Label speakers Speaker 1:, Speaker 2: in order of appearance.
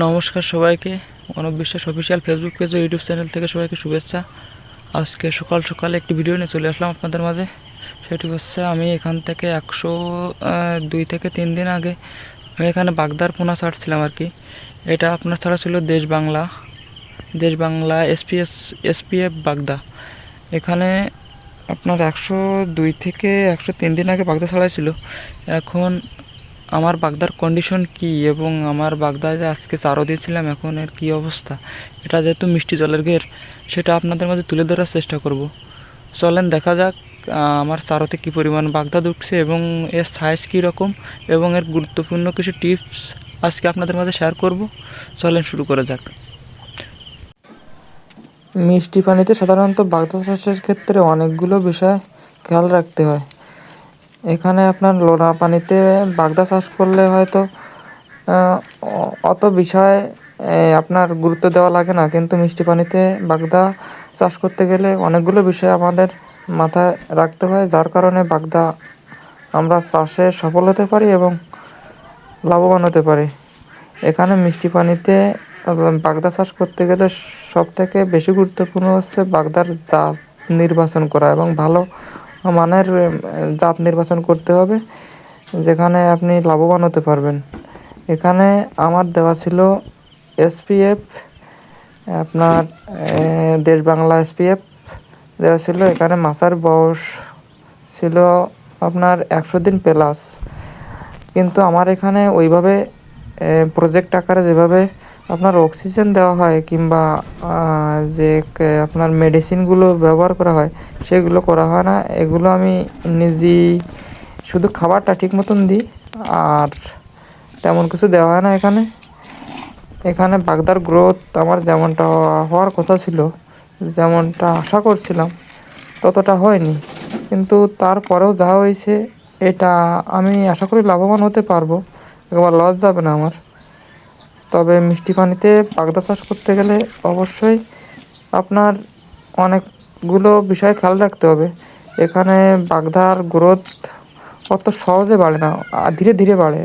Speaker 1: নমস্কার সবাইকে। Manab Biswas official Facebook page ও YouTube channel থেকে সবাইকে শুভেচ্ছা। আজকে সকাল সকালে একটি ভিডিও নিয়ে চলে আসলাম আপনাদের মাঝে। সেটি হচ্ছে আমি এখান থেকে একশো দুই থেকে তিন দিন আগে আমি এখানে বাগদার পোনা ছাড়ছিলাম আর কি। এটা আপনার ছাড়া ছিল দেশ বাংলা দেশ বাংলা এসপিএস এসপিএফ বাগদা। এখানে আপনার একশো দুই থেকে একশো তিন দিন আগে বাগদা ছাড়াই ছিল। এখন আমার বাগদার কন্ডিশন কি এবং আমার বাগদায় যে আজকে চারও দিয়েছিলাম, এখন এর কী অবস্থা? এটা যেহেতু মিষ্টি জলের ঘের, সেটা আপনাদের মাঝে তুলে ধরার চেষ্টা করব। চলেন দেখা যাক আমার চারোতে কী পরিমাণ বাগদা উঠছে এবং এর সাইজ কী রকম এবং এর গুরুত্বপূর্ণ কিছু টিপস আজকে আপনাদের মাঝে শেয়ার করব। চলেন শুরু করা যাক। মিষ্টি পানিতে সাধারণত বাগদা চাষের ক্ষেত্রে অনেকগুলো বিষয় খেয়াল রাখতে হয়। এখানে আপনার লোনা পানিতে বাগদা চাষ করলে হয়তো অত বিষয় আপনার গুরুত্ব দেওয়া লাগে না। কিন্তু মিষ্টি পানিতে বাগদা চাষ করতে গেলে অনেকগুলো বিষয় আমাদের মাথায় রাখতে হয়। যার কারণে বাগদা আমরা চাষে সফল হতে পারি এবং লাভবান হতে পারি। এখানে মিষ্টি পানিতে বাগদা চাষ করতে গেলে সব থেকে বেশি গুরুত্বপূর্ণ হচ্ছে বাগদার জাত নির্বাচন করা এবং ভালো মানের জাত নির্বাচন করতে হবে, যেখানে আপনি লাভবান হতে পারবেন। এখানে আমার দেওয়া ছিল এসপিএফ, আপনার দেশ বাংলা এসপিএফ দেওয়া ছিল। এখানে মাছার বয়স ছিল আপনার একশো দিন প্লাস। কিন্তু আমার এখানে ওইভাবে প্রজেক্ট আকারে যেভাবে আপনার অক্সিজেন দেওয়া হয় কিংবা যে আপনার মেডিসিনগুলো ব্যবহার করা হয়, সেগুলো করা হয় না। এগুলো আমি নিজেই শুধু খাবারটা ঠিক মতন দিই, আর তেমন কিছু দেওয়া হয় না এখানে। এখানে বাগদার গ্রোথ আমার যেমনটা হওয়ার কথা ছিল, যেমনটা আশা করছিলাম, ততটা হয়নি। কিন্তু তারপরেও যা হয়েছে, এটা আমি আশা করি লাভবান হতে পারব। একবার লস যাবে না আমার। তবে মিষ্টি পানিতে বাগদা চাষ করতে গেলে অবশ্যই আপনার অনেকগুলো বিষয় খেয়াল রাখতে হবে। এখানে বাগদার গ্রোথ অত সহজে বাড়ে না ধীরে ধীরে বাড়ে।